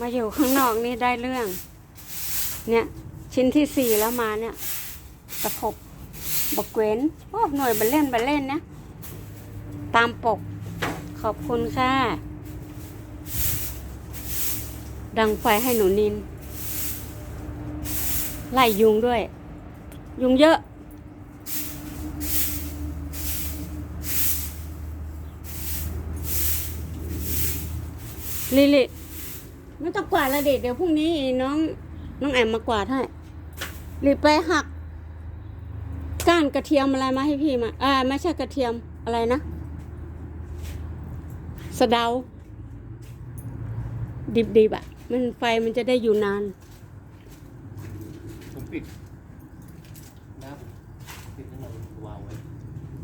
มาอยู่ข้างนอกนี่ได้เรื่อง เนี่ย ชิ้นที่สี่แล้วมาเนี่ยตะขบบกเว้นพวกหน่วยบัลเล่นบัลเล่นนะตามปก ขอบคุณค่ะ ดังไฟให้หนูนิน ไล่ยุงด้วย ยุงเยอะ ลิลิ ไม่ต้องกวาดละเด็กเดี๋ยวพรุ่งนี้น้อง น้องแอมมากวาดให้ลิไปหัก ก้านกระเทียมอะไรมาให้พี่มาอ่าไม่ใช่กระเทียมอะไรนะสะเดา ดิบๆอะ มันไฟมันจะได้อยู่นาน ผมปิดน้ำผมปิดน้ำมันวางไว้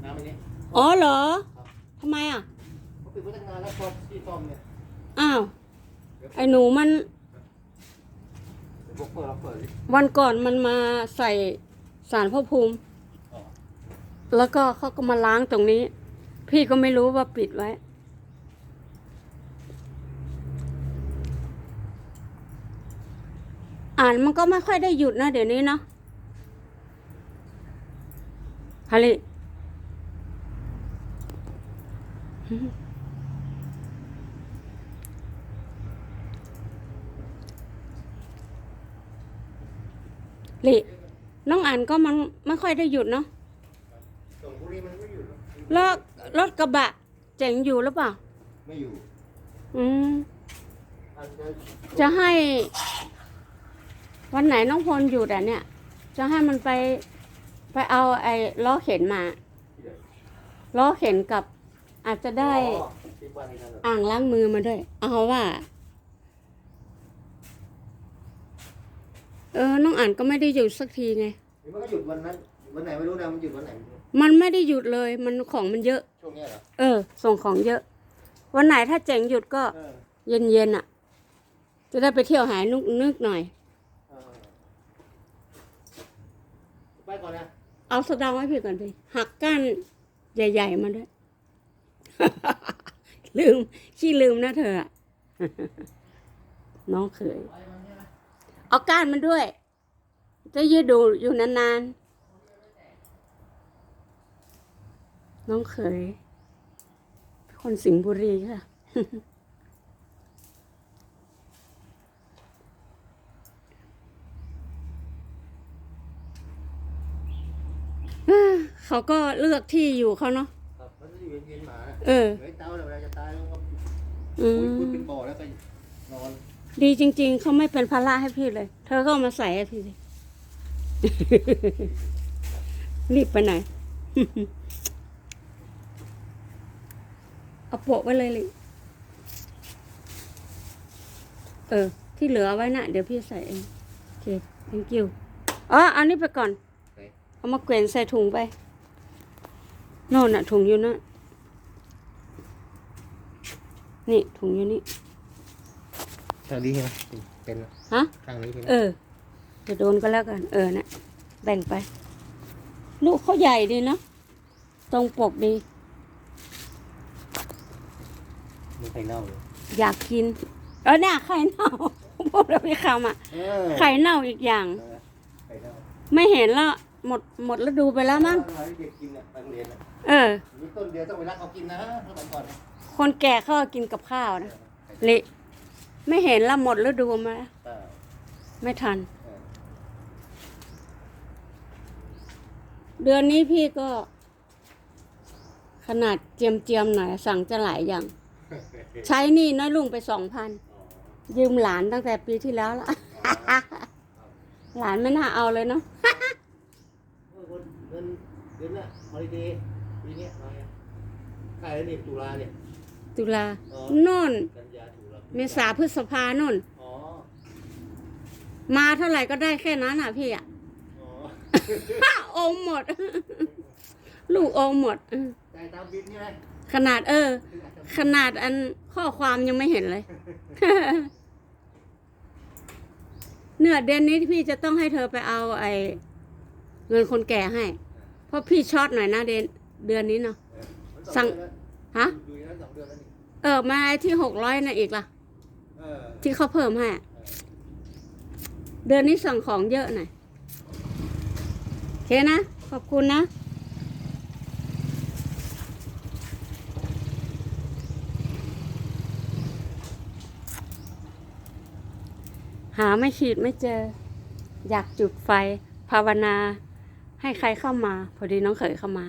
น้ำอันนี้อ๋อเหรอทำไมอะผมปิดไว้ตั้งนานแล้วพอที่ซ่อมเนี่ย อ้าว ไอ้หนูมันเดี๋ยวผมเปิดเราเปิดดิวันก่อนมันมาใส่สารพระภูมิ อ๋อแล้วก็เขาก็มาล้างตรงนี้ พี่ก็ไม่รู้ว่าปิดไว้ อ่านมันก็ไม่ค่อยได้หยุดนะเดี๋ยวนี้เนาะฮาริลิ น้องอ่านก็มันไม่ค่อยได้หยุดเนาะส่งบุรีมันไม่อยู่หรอกแล้วรถกระบะเจ๋งอยู่หรือเปล่า ไม่อยู่อืมอาจจะจะให้ วันไหนน้องพลหยุดอะเนี่ย จะให้มันไปไปเอาไอ้ล้อเข็นมาล้อเข็นกับอาจจะได้อ๋อสิบวันนี้นั่นเหรออ่างล้างมือมาด้วย เอาว่า เออ น้องอ่านก็ไม่ได้หยุดสักทีไง หรือมันก็หยุดวันนั้นวันไหนไม่รู้นะมันหยุดวันไหนไม่รู้มันไม่ได้หยุดเลย มันของมันเยอะ ช่วงเนี้ยเหรอเออ ส่งของเยอะ วันไหนถ้าเจ๋งหยุดก็เออเย็นเย็นๆอะ จะได้ไปเที่ยวหายนึกนึกหน่อย เออไปก่อนนะเอาสะเดาให้พี่ก่อนสิหักก้านใหญ่ๆมาด้วย ลืมขี้ลืมนะเธออะ น้องเขย เอาก้านมันด้วย จะยืดดูอยู่นานๆ น้องเขยเป็นคนสิงห์บุรีค่ะ เขาก็เลือกที่อยู่เขาเนาะ ครับมันจะอยู่เย็นๆหมานะเออ เหนื่อยเต้าเลยเวลาจะตายแล้วก็อืคุยคุยมเป็นบ่อแล้วก็นอน ดีจริง ๆ เขาไม่เป็นภาระให้พี่เลย เธอก็เอามาใส่ให้พี่สิรีบไปไหน เอาโปะไว้เลยลิเออ ที่เหลือเอาไว้นะเดี๋ยวพี่ใส่เองโอเค thank you อ๋ออันนี้ไปก่อนไปเอามาเกวนใส่ถุงไปโน่นน่ะถุงอยู่นั่นนี่ถุงอยู่นี่ ทางนี้ใช่ไหมเป็นฮะทางนี้ใช่ไหมเออจะโดนก็แล้วกัน เออนะแบ่งไป ลูกเขาใหญ่ดีเนาะตรงปกดีไม่ใครเน่าเลยอยากกินเออเนี่ยไข่เน่าพูดแล้วพี่คำอะเออไข่เน่าอีกอย่างไข่เน่าไม่เห็นละหมดหมดฤดูไปแล้วมั้งเออเด็กกินอะไปโรงเรียนอะเออ มีต้นเดียวต้องไปรักเขากินนะสมัยก่อนนะคนแก่เขาก็กินกับข้าวนะเละ ไม่เห็นละหมดฤดูมาแล้วเออไม่ทัน เออเดือนนี้พี่ก็ ขนาดเจียมเจียมๆหน่อย สั่งจะหลายอย่าง ใช้หนี่น้อยลุงไปสองพันยืมหลานตั้งแต่ปีที่แล้วละ หลานไม่น่าเอาเลยเนาะเออคนเดือนเดือนน่ะฮอลิเดย์ปีเนี้ยมาไงใกล้แล้วนี่ตุลาเนี่ยตุลาอ๋อโน่นกันยาตุลา เมษาพฤษภาโน่น อ๋อ มาเท่าไหร่ก็ได้แค่นั้นอะพี่อะ อ๋ออมหมด ลูกอมหมด จ่ายตามบินใช่ไหมขนาดเออ ขนาดอันข้อความยังไม่เห็นเลย เนี่ยเดือนนี้พี่จะต้องให้เธอไปเอาไอ้เงินคนแก่ให้ เพราะพี่ช็อตหน่อยนะเดือนเดือนนี้เนาะมันสั่งเดือนแล้วฮะ อยู่อย่างนั้นสองเดือนแล้วนี่ เออมาไอ้ที่หกร้อยน่ะอีกล่ะเอออ ที่เขาเพิ่มให้เดือนนี้สั่งของเยอะหน่อยโอเคนะ ขอบคุณนะหาไม่ขีดไม่เจอ อยากจุดไฟ ภาวนา ให้ใครเข้ามา พอดีน้องเขยเข้ามา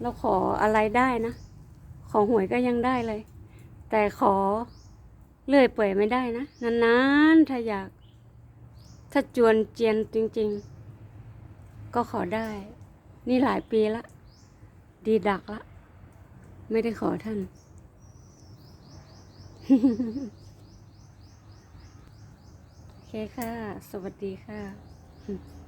เราขออะไรได้นะ ขอหวยก็ยังได้เลย แต่ขอเลื่อยเปื่อยไม่ได้นะ นานๆ ถ้าอยาก ถ้าจวนเจียนจริง ๆ ก็ขอได้ นี่หลายปีละ ดีดักละ ไม่ได้ขอท่าน โอเคค่ะ สวัสดีค่ะ